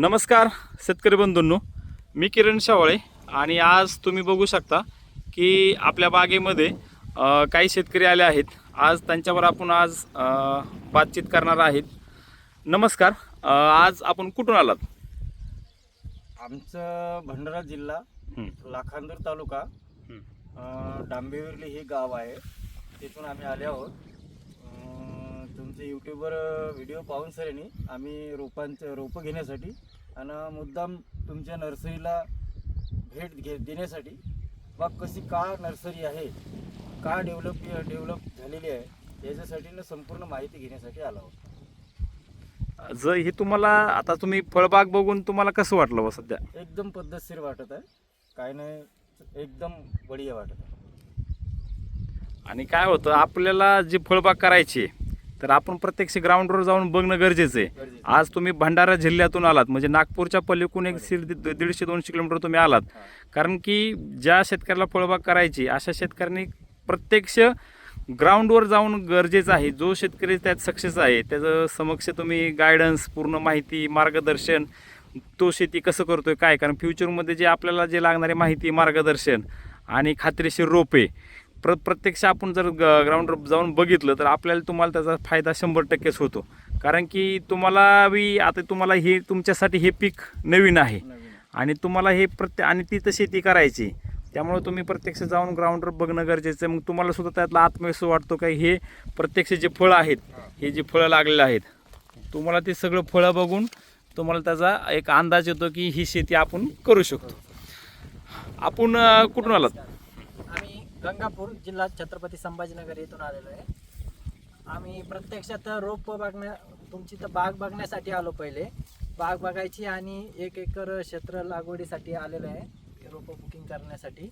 नमस्कार शेतकरी बंधूंनो. मी किरण शावळे आणि आज तुम्ही बघू शकता की आपल्या बागेमध्ये काही शेतकरी आले आहेत. आज त्यांच्यावर आपण आज बातचीत करणार आहेत. नमस्कार आज आपण कुठून आलात? आमचं भंडारा जिल्हा लाखांदूर तालुका. अं, डांबिवली हे गाव आहे. तिथून आम्ही आले आहोत. तुमचे यूट्यूबवर व्हिडिओ पाहून सरांनी आम्ही रोपांचं रोपं घेण्यासाठी आणि मुद्दाम तुमच्या नर्सरीला भेट घे देण्यासाठी बा कशी का नर्सरी आहे का डेव्हलप डेव्हलप झालेली आहे याच्यासाठी ना संपूर्ण माहिती घेण्यासाठी आलो आहोत. जर हे तुम्हाला आता तुम्ही फळबाग बघून तुम्हाला कसं वाटलं बा सध्या? एकदम पद्धतशीर वाटत आहे. काय नाही एकदम बढिया वाटत आहे. आणि काय होतं आपल्याला जी फळबाग करायची आहे, तर आपण प्रत्यक्ष ग्राउंडवर जाऊन बघणं गरजेचं आहे. आज तुम्ही भंडारा जिल्ह्यातून आलात म्हणजे नागपूरच्या पलीकडून एक बरोबर. दीडशे दोनशे किलोमीटर तुम्ही आलात. कारण की ज्या शेतकऱ्याला फळबाग करायची अशा शेतकऱ्यांनी प्रत्यक्ष ग्राउंडवर जाऊन गरजेचं आहे. जो शेतकरी त्यात सक्सेस आहे त्याचं समक्ष तुम्ही गायडन्स पूर्ण माहिती मार्गदर्शन तो शेती कसं करतोय काय? कारण फ्युचरमध्ये जे आपल्याला जे लागणारे माहिती मार्गदर्शन आणि खात्रीशीर रोपे प्र प्रत्यक्ष आपण जर ग ग्राउंडवर जाऊन बघितलं तर आपल्याला तुम्हाला त्याचा फायदा शंभर टक्केच होतो. कारण की तुम्हाला बी आता तुम्हाला हे तुमच्यासाठी हे पीक नवीन आहे. आणि तुम्हाला हे प्रत्ये आणि तिथं शेती करायची. त्यामुळे तुम्ही प्रत्यक्ष जाऊन ग्राउंडवर बघणं गरजेचं आहे. मग तुम्हाला सुद्धा त्यातला आत्मविश्वास वाटतो का? हे प्रत्यक्ष जे फळं आहेत हे जे फळं लागलेले आहेत तुम्हाला ते सगळं फळं बघून तुम्हाला त्याचा एक अंदाज येतो की ही शेती आपण करू शकतो. आपण कुठून आलात? गंगापूर जिल्हा छत्रपती संभाजीनगर येथून आलेलो आहे. आम्ही प्रत्यक्षात रोप बघण्या तुमची तर बाग बघण्यासाठी आलो पहिले. बाग बघायची आणि एक एकर क्षेत्र लागवडीसाठी आलेलो आहे. रोपं बुकिंग करण्यासाठी.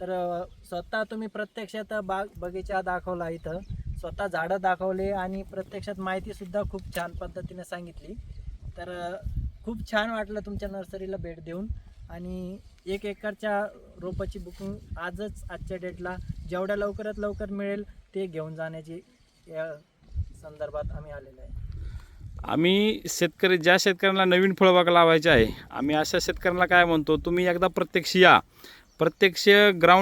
तर स्वतः तुम्ही प्रत्यक्षात बाग बगीचा दाखवला इथं. स्वतः झाडं दाखवले आणि प्रत्यक्षात माहितीसुद्धा खूप छान पद्धतीने सांगितली. तर खूप छान वाटलं तुमच्या नर्सरीला भेट देऊन. आणि एक एकरच्या रोपाची बुकिंग आजच आजच्या डेटला जेवढ्या लवकरात लवकर मिळेल ते घेऊन जाण्याची या संदर्भात आम्ही आलेलो आहे. आम्ही शेतकरी ज्या शेतकऱ्यांना नवीन फळबाग लावायचे आहे आम्ही अशा शेतकऱ्यांना काय म्हणतो तुम्ही एकदा प्रत्यक्ष या. प्रत्यक्ष ग्राउंड